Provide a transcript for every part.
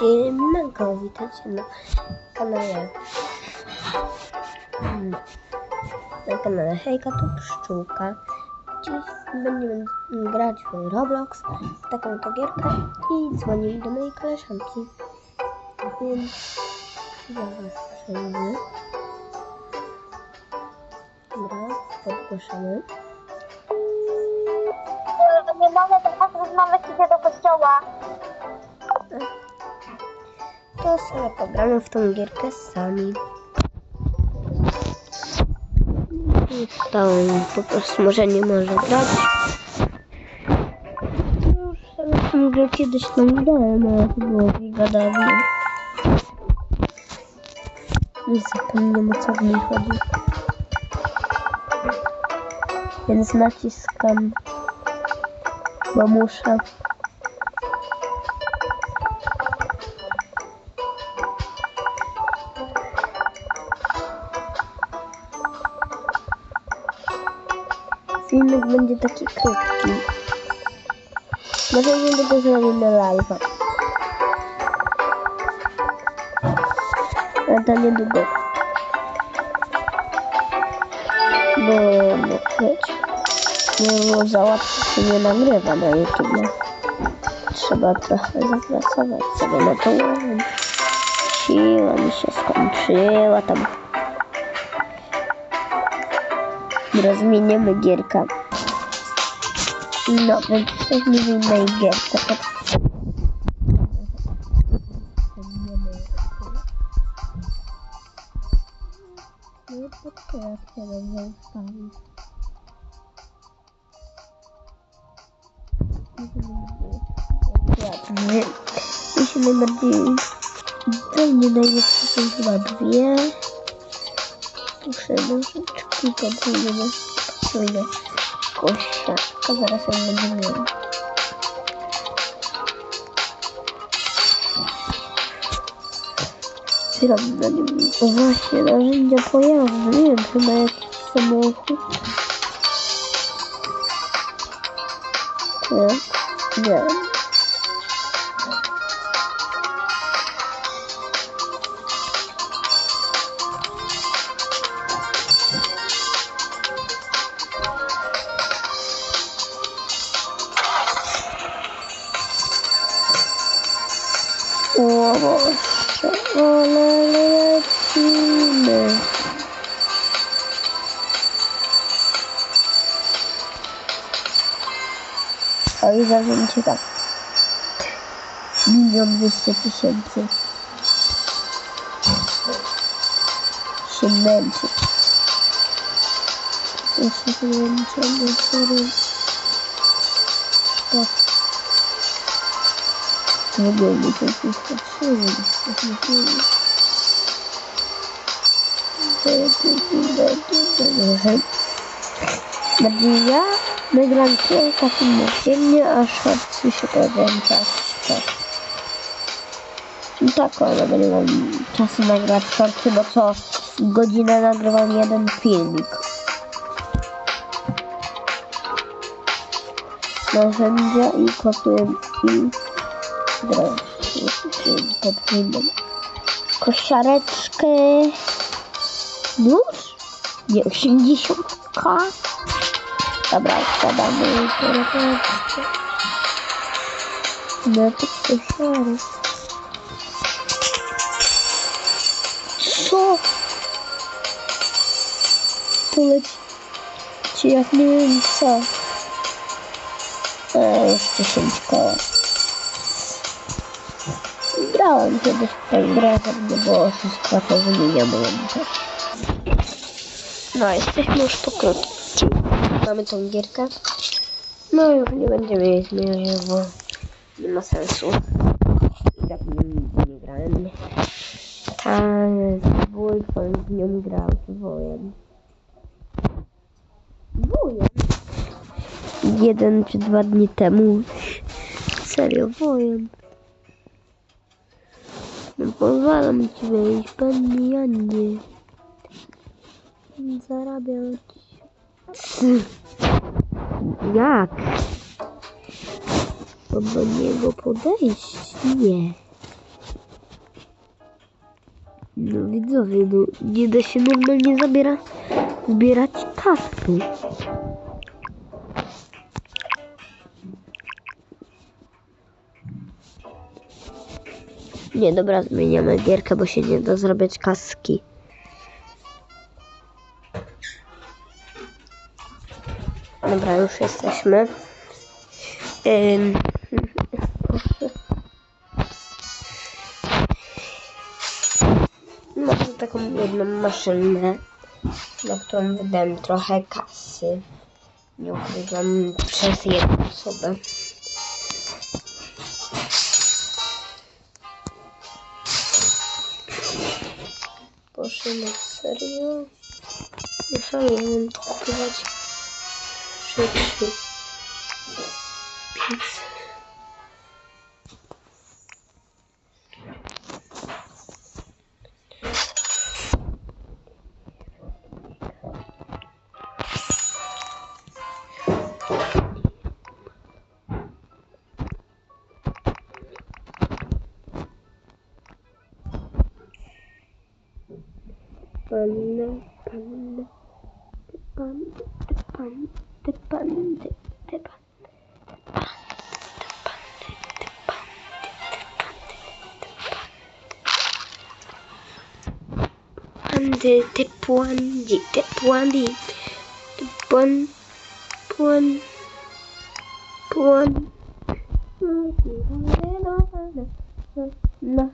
Siemanko, witajcie na kanale. Mm, na kanale Hejka tu Pszczółka. Dziś będziemy grać w Roblox w taką to gierkę i dzwonimy do mojej koleżanki. Więc ja was przejdę Dobra, podgłaszamy Nie mogę teraz rozmawiać idę do kościoła. To sobie pogramy w tą gierkę sami. I to po prostu może nie może grać. Już sobie tą grę kiedyś tam grałem, ale to było giga. I zapomniałem o co w niej chodzi. Więc naciskam, bo muszę. Filmik będzie taki krótki. Może nie będę zrobimy live'a. Ale to niedługo. Bo no wiecie, nie było za łatwo się nie nagrywa na YouTube. Trzeba trochę zapracować sobie na to. Siła mi się skończyła tam. Rozwiniemy gierkę. No, więc innej gierce. No to teraz dobrze ustawić. Mi się najbardziej... Mnie najlepsze są chyba dwie. Muszę nożyczki podwójne. Podwójne. Kosiarka, zaraz ją będę miał. Chwilę na nim. O właśnie, narzędzia pojazdu. Nie wiem, chyba jakiś samochód. Nie. Nie. O Boże, ale lecimy. O i zawzięcie tak. Milion dwieście tysięcy. Się męczy. Jeszcze się męczymy, sorry. Tak. W nie to jest patrzyłem. Bardziej ja nagram kilka filmów dziennie, a shortsy się pojawiają czas czas. I tak, ale nie mam czasu nagrać shortsy, bo co godzinę nagrywam jeden filmik. Narzędzia i kopię i podwójną kosiareczkę. Nóż? Nie, osiemdziesiątka. Dobra, wkładamy kosiareczkę. No to kosiarek. Co? To leci jak nie wiem co. A, już 10 koła. Grałem kiedyś w tę grę, żeby nie było oszustwa, to wymieniamy ją też. No, jesteśmy już po krótki. Mamy tą gierkę. No już nie będziemy jej zmieniać, bo nie ma sensu. I tak nie, nie grałem. Ta z Wolfem z nią grał, z Wojem. Wojem? Jeden czy dwa dni temu. Serio, Wojem. Pozwalam ci wejść, pan ja nie. Zarabiać. Jak? To do niego podejść? Nie. No widzowie, no nie da się normalnie zabiera, zbierać taski. Nie, dobra, zmieniamy gierkę, bo się nie da zrobić kaski. Dobra, już jesteśmy. Ym, Mam taką jedną maszynę, na którą wydałem trochę kasy. Nie ukrywam przez jedną osobę. Boże, no serio? Nie szalałem kupować rzeczy. Więc... Panda, panda, the panda, the panda, the panda, the panda. Puandi, te puandi, te puandi, te puan, puan, puan. Na,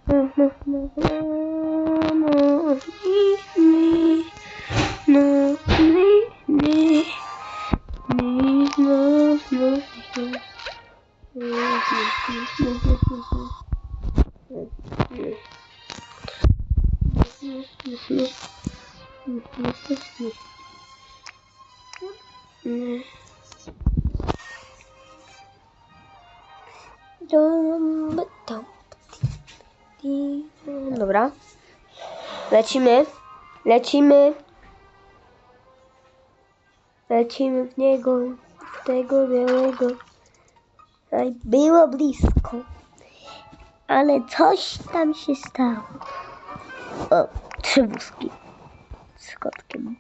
na, no. Dobra. Lecimy. Lecimy. Lecimy w niego. W tego białego. Było blisko. Ale coś tam się stało. O, trzy wózki. Z kotkiem.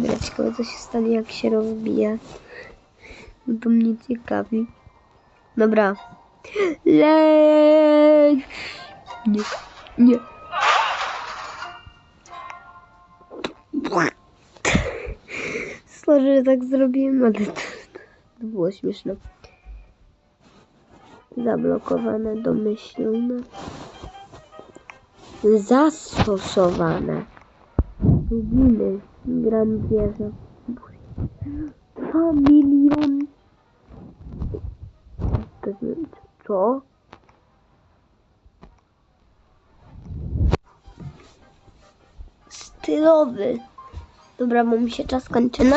Dobra, ciekawe co się stanie jak się rozbija. No to mnie ciekawi. Dobra. Leć! Nie, nie. Sorry, że tak zrobiłem, ale to, było śmieszne. Zablokowane. Zastosowane. Lubimy Grandieza. Dwa milion. Pewnie, co? Stylowy. Dobra, bo mi się czas kończy. Na